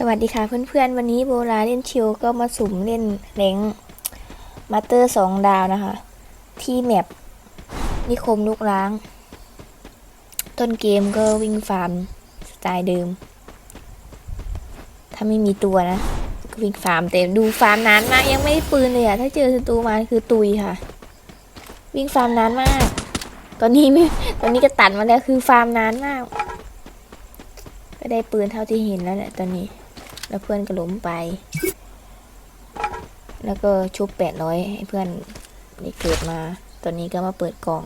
สวัสดีค่ะเพื่อนๆ วันนี้โบราเล่นชิวก็มาสุ่มเล่นเล้งมาเตอร์สองดาวนะคะ ที่แมปนิคมลูกล้าง ต้นเกมก็วิ่งฟาร์มสไตล์เดิม ถ้าไม่มีตัวนะ ก็วิ่งฟาร์มแต่ดูฟาร์มนานมากยังไม่ได้ปืนเลยอะถ้าเจอศัตรูมาคือตุยค่ะ วิ่งฟาร์มนานมาก ตอนนี้ไม่ตอนนี้ก็ตัดมาแล้วคือฟาร์มนานมากก็ได้ปืนเท่าที่เห็นแล้วแหละตอนนี้ แล้วเพื่อนก็ล้มไป แล้วก็ชุบแปดร้อยให้เพื่อนได้เกิดมา ตอนนี้ก็มาเปิดกล่อง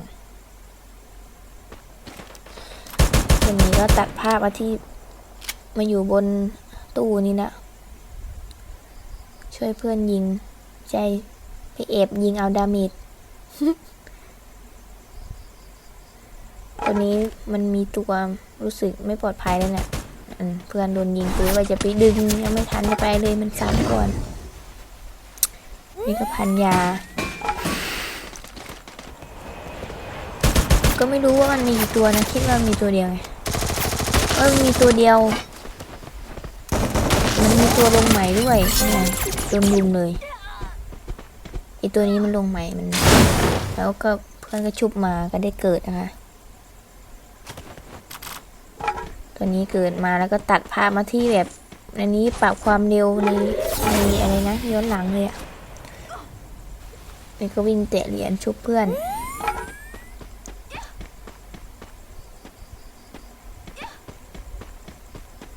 ตอนนี้ก็ตัดภาพมาที่มาอยู่บนตู้นี้นะ ช่วยเพื่อนยิง ใจไปเอบยิงเอาดาเมจตอนนี้มันมีตัวรู้สึกไม่ปลอดภัยแล้วเนี่ย เพื่อนโดนยิงปืนว่าจะไปดึงยังไม่ทันจะไปเลยมันซ้ำก่อน นี่ก็พันยา ก็ไม่รู้ว่ามันมีกี่ตัวนะ คิดว่ามีตัวเดียวไงเออมีตัวเดียว มันมีตัวลงใหม่ด้วยเนี่ยโดนลุมเลยไอตัวนี้มันลงใหม่มัน แล้วก็เพื่อนก็ชุบมาก็ได้เกิดนะคะ ตัวนี้เกิดมาแล้วก็ตัดภาพมาที่แบบอันนี้ปรับความเร็วในในอะไรนะย้อนหลังเลยอะนี่ก็วิ่งเตะเหรียญชุบเพื่อน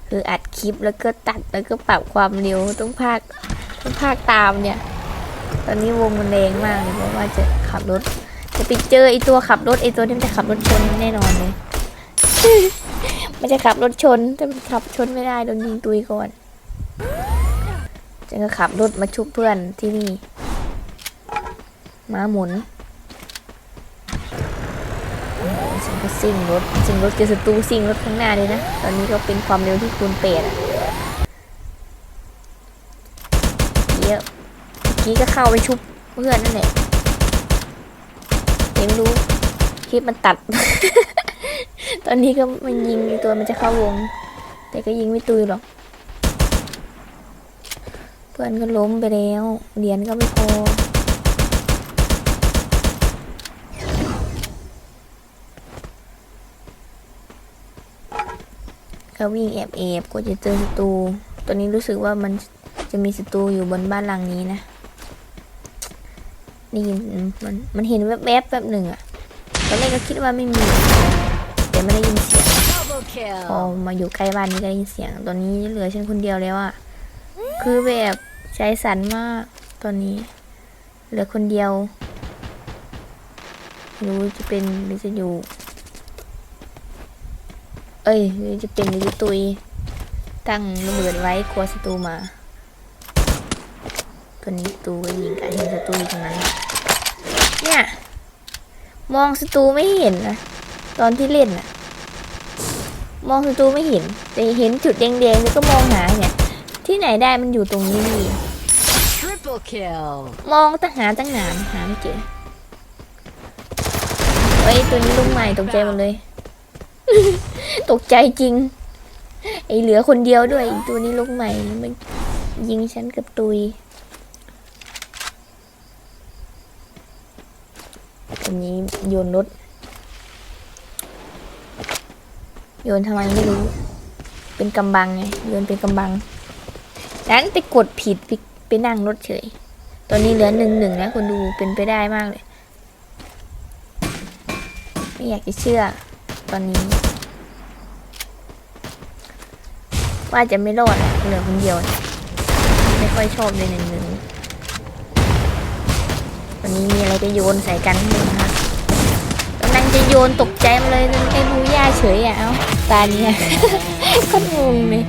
คืออัดคลิปแล้วก็ตัดแล้วก็ปรับความเร็วต้องพากต้องพากตามเนี่ย ตอนนี้วงมันแรงมากเลยเพราะว่าจะขับรถ จะไปเจอไอตัวขับรถไอตัวที่มันจะขับรถชนแน่นอนเลย มันจะขับรถชนแต่มันขับชนไม่ได้โดนยิงตุยก่อนจึงก็ขับรถมาชุบเพื่อนที่นี่มาหมุนโอ้โหฉันก็ซิ่งรถซิ่งรถเจอศัตรูซิ่งรถข้างหน้าเลยนะ ตอนนี้ก็เป็นความเร็วที่คูณเปดอะเยอะเมื่อกี้ก็เข้าไปชุบเพื่อนนั่นแหละเห็นไม่รู้คลิปมันตัด ตอนนี้ก็มันยิงตัวมันจะเข้าวง แต่ก็ยิงไม่ตุยหรอก เพื่อนก็ล้มไปแล้ว เหรียญก็ไม่พอ ก็วิ่งแอบแอบๆกว่าจะเจอศัตรู ตอนนี้รู้สึกว่ามันจะมีศัตรูอยู่บนบ้านหลังนี้นะนี่มันมันเห็นแวบๆแป๊บหนึ่งอะตอนแรกก็คิดว่าไม่มี แต่ไม่ได้ยินเสียง Double พอ kill. มาอยู่ใกล้บ้านนี้ก็ได้ยินเสียง ตอนนี้เหลือฉันคนเดียวแล้วอะคือแบบใจสั่นมากตอนนี้ เหลือคนเดียวไม่รู้จะเป็นหรือจะอยู่ เอ้ยหรือจะเป็นหรือจะตุย ตั้งระเบิดไว้กลัวศัตรูมา ตัวนี้ศัตรูก็ยิงกันเห็นศัตรูอยู่ตรงนั้นน่ะเนี่ย มองศัตรูไม่เห็นนะ ตอนที่เล่นน่ะมองศัตรูไม่เห็น แต่เห็นจุดแดงๆแล้วก็มองหาเนี่ย ที่ไหนได้มันอยู่ตรงนี้นี่ Triple kill. มองตั้งหาตั้งนานหาไม่เจอเฮ้ยตัวนี้ลุงใหม่ตกใจหมดเลย ตกใจจริง ไอเหลือคนเดียวด้วยอีกตัวนี้ลุงใหม่มันยิงฉันกับตุยตัวนี้โยนรถ โยนทำไมไม่รู้ เป็นกำบังไง โยนเป็นกำบัง นั้นไปกดผิดไปไปนั่งรถเฉย ตอนนี้เหลือหนึ่งหนึ่งแล้วคนดูเป็นไปได้มากเลย ไม่อยากจะเชื่อตอนนี้ ว่าจะไม่รอดเหลือคนเดียว ไม่ค่อยชอบเลยหนึ่งหนึ่งวันนี้มีอะไรจะโยนใส่กันหนึ่งคะกำลัง จะโยนตกใจมาเลยไอ้บูย่าเฉยอะเอ้าตาเนี้ยก็งงเลย